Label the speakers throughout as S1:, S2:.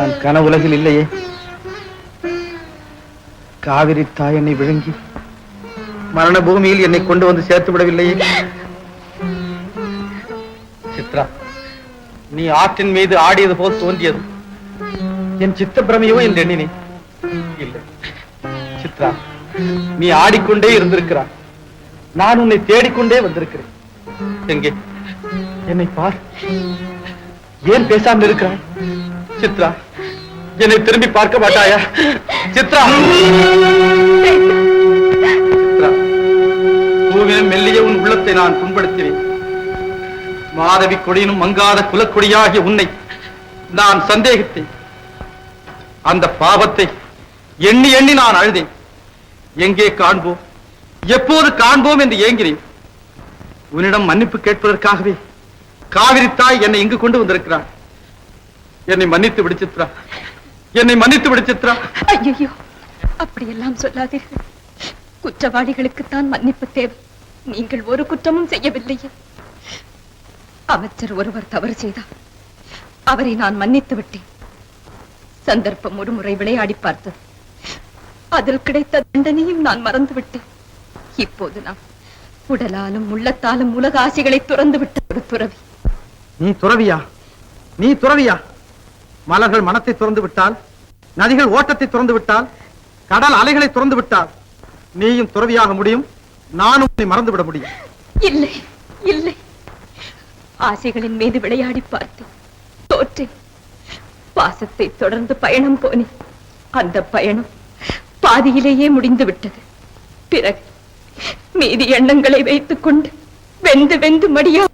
S1: நான் கனவுலகில் இல்லையே. காவிரி தாய் என்னை விழுங்கி மரண பூமியில் என்னை கொண்டு வந்து சேர்த்து விடவில்லையே. சித்ரா நீ ஆற்றின் மீது ஆடியது போல் தோன்றியது என் சித்த பிரமையோ என்று எண்ணினேன் இல்லை. சித்ரா நீ ஆடிக்கொண்டே இருந்திருக்கிறாய். நான் உன்னை தேடிக்கொண்டே வந்திருக்கிறேன். எங்கே? என்னை பார். ஏன் பேசாமல் இருக்கிறாய்? சித்ரா என்னை திரும்பி பார்க்க மாட்டாயா? சித்ரா! சித்ரா பூவினும் மெல்லிய உன் உள்ளத்தை நான் புண்படுத்தினேன். மாதவி கொடியினும் மங்காத குலக்கொடியாகிய உன்னை நான் சந்தேகித்தேன். அந்த பாவத்தை எண்ணி எண்ணி நான் அழுதேன். எங்கே காண்போம்? எப்போது காண்போம் என்று ஏங்கினேன். உன்னிடம் மன்னிப்பு கேட்பதற்காகவே காவிரி தாய் என்னை இங்கு கொண்டு வந்திருக்கிறார் என்னை மன்னித்து விடு சித்ரா. என்னை மன்னித்து விடு சித்ரா.
S2: ஐயோ அப்படியெல்லாம் சொல்லாதீர்கள் குற்றவாளிகளுக்குத்தான் மன்னிப்பு தேவை. நீங்கள் ஒரு குற்றமும் செய்யவில்லையே. அமைச்சர் ஒருவர் தவறு செய்தார். அவரை நான் மன்னித்து விட்டேன். சந்தர்ப்பம் ஒரு முறை விளையாடி பார்த்தது. அதில் கிடைத்த தண்டனையும் நான் மறந்து விட்டேன். இப்போது நான் உடலாலும் உள்ளத்தாலும் உலக ஆசைகளை துறந்து விட்ட ஒரு துறவி.
S1: நீ துறவியா? நீ துறவியா? மலர்கள் மனத்தை துறந்து விட்டால் நதிகள் ஓட்டத்தை துறந்து விட்டால் கடல் அலைகளை துறந்து விட்டால் நீயும் துறவியாக முடியும் நானும் உன்னை மறந்து விட முடியும்.
S2: இல்லை இல்லை. ஆசைகளின் மீது விளையாடி பார்த்தேன் தோற்றேன். பாசத்தை தொடர்ந்து பயணம் போனேன். அந்த பயணம் பாதியிலேயே முடிந்து விட்டது. பிறகு மீதி எண்ணங்களை வைத்துக் கொண்டு வெந்து வெந்து மடியா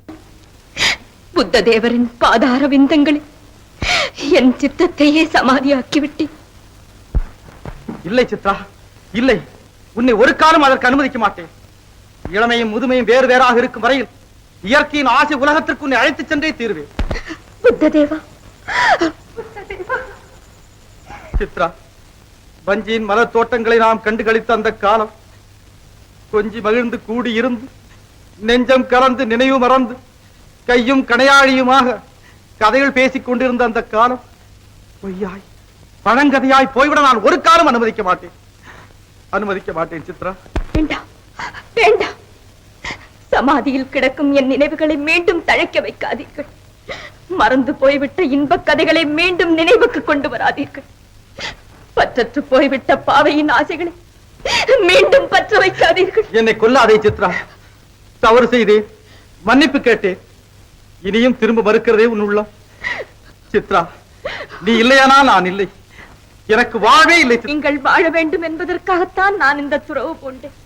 S2: புத்த தேவரின் பாதார விந்தங்களில் என் சித்தத்தையே சமாதியாக்கி விட்டேன்
S1: இல்லை சித்ரா இல்லை. உன்னை ஒரு காலம் அதற்கு அனுமதிக்க மாட்டேன். இளமையும் முதுமையும் வேறு வேறாக இருக்கும் வரையில் இயற்கையின் ஆசை உலகத்திற்கு உன்னை அழைத்துச் சென்றே தீர்வேன்.
S2: புத்த தேவா
S1: சித்ரா வஞ்சியின் மலர் தோட்டங்களை நாம் கண்டு களித்த அந்த காலம் கொஞ்சி மகிழ்ந்து கூடி இருந்து நெஞ்சம் கலந்து நினைவு மறந்து கையும் கணையாழியுமாக கதைகள் பேசிக் கொண்டிருந்த அந்த காலம். பொய்யாய். பழங்கதையாய் போய்விட நான் ஒரு காலம் அனுமதிக்க மாட்டேன். அனுமதிக்க மாட்டேன் சித்ரா.
S2: வேண்டாம் வேண்டாம் சமாதியில் கிடக்கும் என் நினைவுகளை மீண்டும் தழைக்க வைக்காதீர்கள். மறந்து போய்விட்ட இன்பக் கதைகளை மீண்டும் நினைவுக்கு கொண்டு வராதீர்கள். பற்றற்று போய்விட்ட பாவையின் ஆசைகளை மீண்டும் பற்ற வைக்காதீர்கள்.
S1: என்னை கொல்லாதே சித்ரா. தவறு செய்தேன். மன்னிப்பு கேட்டேன். இனியும் திரும்ப மறுக்கிறதே உன் உள்ளம். சித்ரா நீ இல்லையானா நான் இல்லை. எனக்கு வாழ்வே இல்லை.
S2: நீங்கள் வாழ வேண்டும் என்பதற்காகத்தான் நான் இந்த துறவு பூண்டேன்.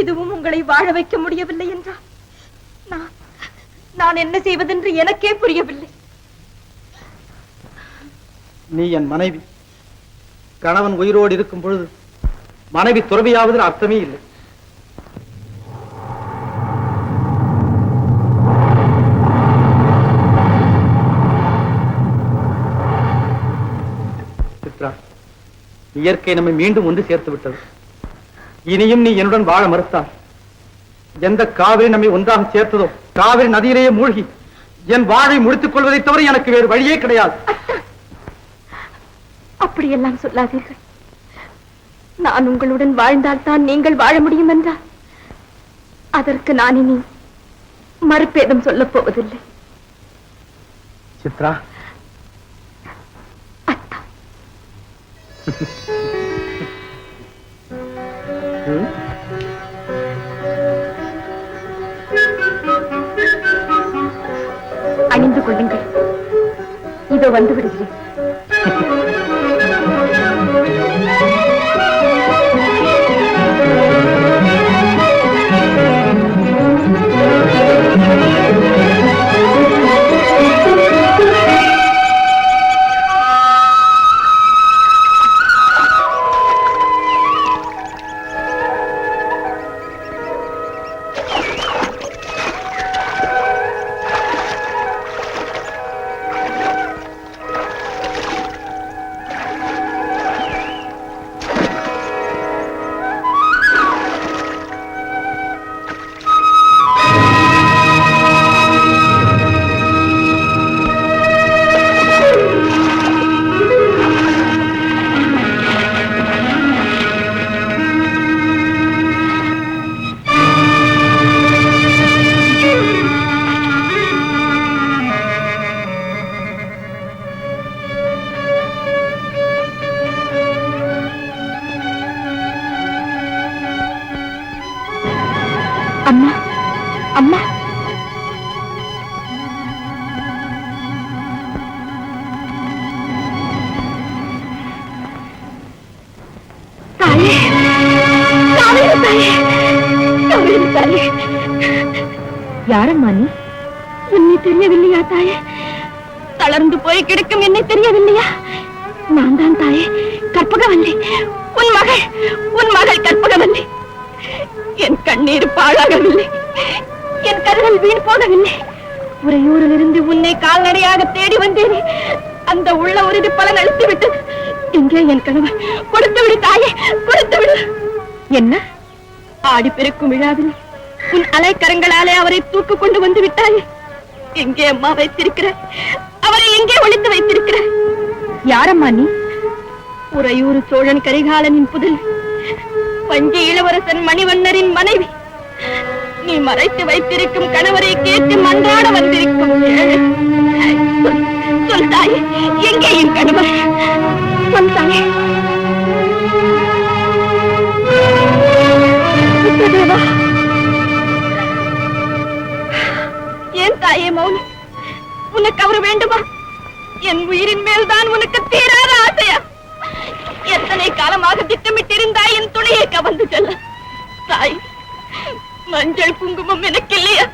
S2: இதுவும் உங்களை வாழ வைக்க முடியவில்லை என்றால் நான் நான் என்ன செய்வதென்று எனக்கே புரியவில்லை.
S1: நீ என் மனைவி. கணவன் உயிரோடு இருக்கும் பொழுது மனைவி துறவியாவதில் அர்த்தமே இல்லை. இயற்கை நம்மை மீண்டும் ஒன்று சேர்த்து விட்டது. இனியும் நீ என்னுடன் வாழ மறுத்தால் எந்த காவிரி நம்மை ஒன்றாக சேர்த்ததோ காவிரி நதியிலேயே மூழ்கி என் வாழை முடித்துக் கொள்வதைத் தவிர எனக்கு வேறு வழியே கிடையாது.
S2: அப்படியெல்லாம் சொல்லாதீர்கள். நான் உங்களுடன் வாழ்ந்தால்தான் நீங்கள் வாழ முடியும் என்றால் அதற்கு நான் இனி மறுபேதம் சொல்லப் போவதில்லை.
S1: சித்ரா
S2: அணிந்து கொள்ளுங்கள். இதோ வந்து விடுகிறேன்.
S3: அம்மா. யாரம்மா நீ? என்னை தெரியவில்லையா தாயே? தளர்ந்து போய் கிடக்கும் என்னை தெரியவில்லையா? நான் தான் தாயே கற்பகவல்லி. உன் மகள் உன் மகள் கற்பகவல்லி. என் கண்ணீர் பாழாகவில்லை. என் கருகள் வீண் போகவில்லை. உரையூரிலிருந்து உன்னை கால்நடையாக தேடி வந்தேன். அந்த உள்ள உறுதி பலன் அளித்து விட்டது எங்கே என் கணவன் கொடுத்து விடு தாயே கொடுத்து விடு. என்ன? ஆடி பெருக்கும் விழாவில் உன் அலைக்கரங்களாலே அவரை தூக்கு கொண்டு வந்து விட்டாயே. எங்கே அம்மா வைத்திருக்கிற அவரை எங்கே ஒளித்து வைத்திருக்கிற. யாரம்மா நீ? உறையூர் சோழன் கரிகாலனின் புதல். பஞ்சு இளவரசன் மணிவண்ணரின் மனைவி. நீ மறைத்து வைத்திருக்கும் கணவரை கேட்டு மன்றாட வந்திருக்கும். சொல், தாய் எங்கே என் கணவர்? சொல் ஏன் தாயே மௌனம் உனக்கு அவர் வேண்டுமா? என் உயிரின் மேல்தான் உனக்கு தீராத ஆசையா? எத்தனை காலமாக திட்டமிட்டிருந்தாய்? என் துணையை கவர்ந்து செல்ல. மஞ்சள் குங்குமம் எனக்கு இல்லையா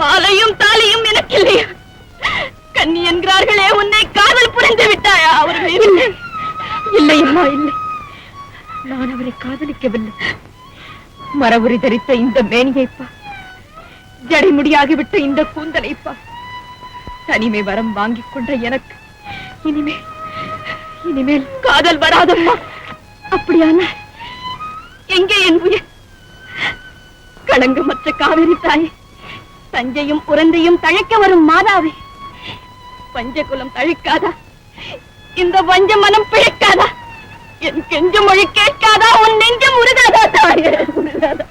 S3: மாலையும் தாலியும் எனக்கு இல்லையா கண்ணி என்கிறார்களே உன்னை காதல் புரிந்து விட்டாயா அவர் மீது இல்லை அம்மா இல்லை. நான் அவரை காதலிக்கவில்லை. மரபுரி தரித்த இந்த மேனியைப்பா. ஜடிமுடியாகிவிட்ட இந்த கூந்தலைப்பா. தனிமை வரம் வாங்கிக் கொண்ட எனக்கு இனிமேல் இனிமேல் காதல் வராதம்மா. அப்படியான எங்கே என் உயிர்? களங்கமற்ற காவிரி தாய். தஞ்சையும் உரந்தையும் தழைக்க வரும் மாதாவே. பஞ்சகுலம் தழைக்காதா? இந்த வஞ்ச மனம் பிழைக்காதா? என் கெஞ்சு மொழி கேட்காதா? உன் நெஞ்சம் உருகாதா தாயே? உருகாதா.